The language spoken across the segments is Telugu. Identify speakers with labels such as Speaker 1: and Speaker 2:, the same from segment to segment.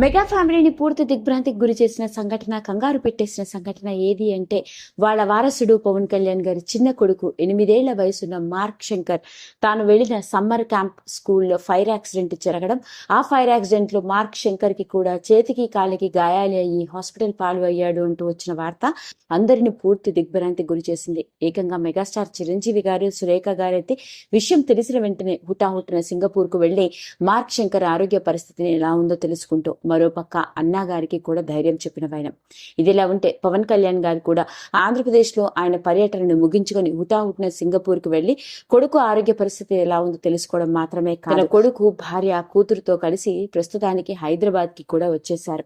Speaker 1: మెగా ఫ్యామిలీని పూర్తి దిగ్భ్రాంతికి గురి చేసిన సంఘటన కంగారు పెట్టేసిన సంఘటన ఏది అంటే వాళ్ళ వారసుడు పవన్ కళ్యాణ్ గారి చిన్న కొడుకు ఎనిమిదేళ్ళ వయసున్న మార్క్ శంకర్. తాను వెళ్ళిన సమ్మర్ క్యాంప్ స్కూల్లో ఫైర్ యాక్సిడెంట్ జరగడం ఆ ఫైర్ యాక్సిడెంట్లో మార్క్ శంకర్కి కూడా చేతికి కాలికి గాయాలు అయ్యి హాస్పిటల్ పాలు అయ్యాడు అంటూ వచ్చిన వార్త అందరిని పూర్తి దిగ్భ్రాంతికి గురి చేసింది. ఏకంగా మెగాస్టార్ చిరంజీవి గారు సురేఖ గారు అయితే విషయం తెలిసిన వెంటనే హుటాహుటిన సింగపూర్కు వెళ్ళి మార్క్ శంకర్ ఆరోగ్య పరిస్థితిని ఎలా ఉందో తెలుసుకుంటూ మరోపక్క అన్నా గారికి కూడా ధైర్యం చెప్పిన వైనం. ఇదిలా ఉంటే పవన్ కళ్యాణ్ గారు కూడా ఆంధ్రప్రదేశ్లో ఆయన పర్యటనను ముగించుకొని హుటాహుటిన సింగపూర్కు వెళ్ళి కొడుకు ఆరోగ్య పరిస్థితి ఎలా ఉందో తెలుసుకోవడం మాత్రమే కాదు. కొడుకు భార్య కూతురుతో కలిసి ప్రస్తుతానికి హైదరాబాద్కి కూడా వచ్చేశారు.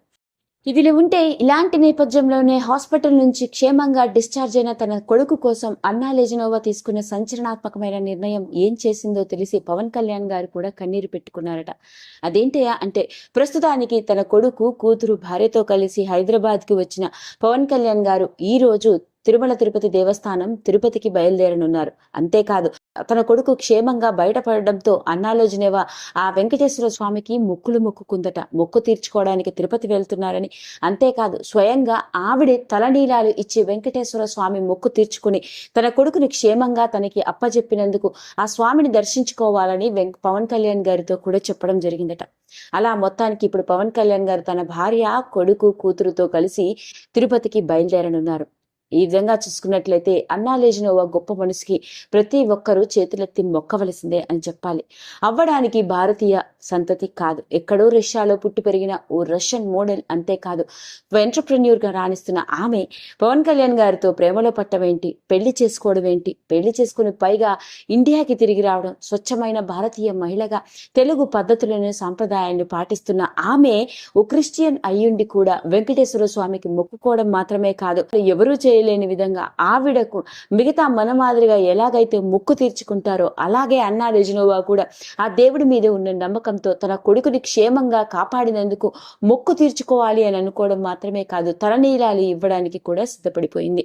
Speaker 1: ఇదిలా ఉంటే ఇలాంటి నేపథ్యంలోనే హాస్పిటల్ నుంచి క్షేమంగా డిశ్చార్జ్ అయిన తన కొడుకు కోసం అన్నా లెజినోవా తీసుకున్న సంచలనాత్మకమైన నిర్ణయం ఏం చేసిందో తెలిసి పవన్ కళ్యాణ్ గారు కూడా కన్నీరు పెట్టుకున్నారట. అదేంటయా అంటే ప్రస్తుతానికి తన కొడుకు కూతురు భార్యతో కలిసి హైదరాబాద్కి వచ్చిన పవన్ కళ్యాణ్ గారు ఈ రోజు తిరుమల తిరుపతి దేవస్థానం తిరుపతికి బయలుదేరనున్నారు. అంతేకాదు తన కొడుకు క్షేమంగా బయటపడడంతో అన్నాలోజనేవా ఆ వెంకటేశ్వర స్వామికి మొక్కులు మొక్కుకుందట. మొక్కు తీర్చుకోవడానికి తిరుపతి వెళ్తున్నారని. అంతేకాదు స్వయంగా ఆవిడే తలనీలాలు ఇచ్చి వెంకటేశ్వర స్వామి మొక్కు తీర్చుకుని తన కొడుకుని క్షేమంగా తనకి అప్పజెప్పినందుకు ఆ స్వామిని దర్శించుకోవాలని వెంక పవన్ కళ్యాణ్ గారితో కూడా చెప్పడం జరిగిందట. అలా మొత్తానికి ఇప్పుడు పవన్ కళ్యాణ్ గారు తన భార్య కొడుకు కూతురుతో కలిసి తిరుపతికి బయలుదేరనున్నారు. ఈ విధంగా చూసుకున్నట్లయితే అన్నాలేజినోవా గొప్ప మనిషికి ప్రతి ఒక్కరూ చేతులెత్తి మొక్కవలసిందే అని చెప్పాలి. అవ్వడానికి భారతీయ సంతతి కాదు. ఎక్కడో రష్యాలో పుట్టి పెరిగిన ఓ రష్యన్ మోడల్ అంతేకాదు ఎంటర్ప్రెన్యూర్గా రాణిస్తున్న ఆమె పవన్ కళ్యాణ్ గారితో ప్రేమలో పట్టమేంటి పెళ్ళి చేసుకోవడం ఏంటి? పెళ్ళి చేసుకుని పైగా ఇండియాకి తిరిగి రావడం స్వచ్ఛమైన భారతీయ మహిళగా తెలుగు పద్ధతులను సాంప్రదాయాన్ని పాటిస్తున్న ఆమె ఓ క్రిస్టియన్ అయ్యుండి కూడా వెంకటేశ్వర స్వామికి మొక్కుకోవడం మాత్రమే కాదు. ఎవరూ చే చేయలేని విధంగా ఆవిడకు మిగతా మన మాదిరిగా ఎలాగైతే మొక్కు తీర్చుకుంటారో అలాగే అన్నా రెజినోవా కూడా ఆ దేవుడి మీద ఉన్న నమ్మకంతో తన కొడుకుని క్షేమంగా కాపాడినందుకు మొక్కు తీర్చుకోవాలి అని అనుకోవడం మాత్రమే కాదు తలనీలాలు ఇవ్వడానికి కూడా సిద్ధపడిపోయింది.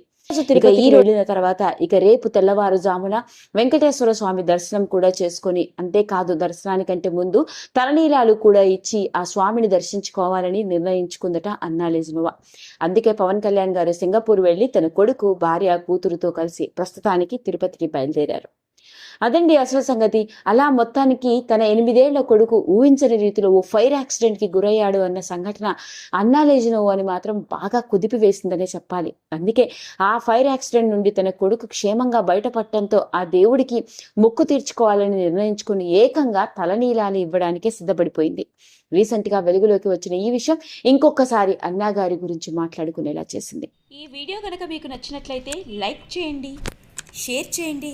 Speaker 1: ఇక ఈ వెళ్ళిన తర్వాత ఇక రేపు తెల్లవారుజామున వెంకటేశ్వర స్వామి దర్శనం కూడా చేసుకొని అంతేకాదు దర్శనానికంటే ముందు తలనీలాలు కూడా ఇచ్చి ఆ స్వామిని దర్శించుకోవాలని నిర్ణయించుకుందట అన్నాలేజునువ అందుకే పవన్ కళ్యాణ్ గారు సింగపూర్ వెళ్ళి తన కొడుకు భార్య కూతురుతో కలిసి ప్రస్తుతానికి తిరుపతికి బయలుదేరారు. అదండి అసలు సంగతి. అలా మొత్తానికి తన ఎనిమిదేళ్ళ కొడుకు ఊహించని రీతిలో ఓ ఫైర్ యాక్సిడెంట్కి గురయ్యాడు అన్న సంఘటన అన్నాలేజినో అని మాత్రం బాగా కుదిపి వేసిందనే చెప్పాలి. అందుకే ఆ ఫైర్ యాక్సిడెంట్ నుండి తన కొడుకు క్షేమంగా బయటపడటంతో ఆ దేవుడికి మొక్కు తీర్చుకోవాలని నిర్ణయించుకుని ఏకంగా తలనీలాలు ఇవ్వడానికే సిద్ధపడిపోయింది. రీసెంట్గా వెలుగులోకి వచ్చిన ఈ విషయం ఇంకొకసారి అన్నా గారి గురించి మాట్లాడుకునేలా చేసింది.
Speaker 2: ఈ వీడియో కనుక మీకు నచ్చినట్లయితే లైక్ చేయండి షేర్ చేయండి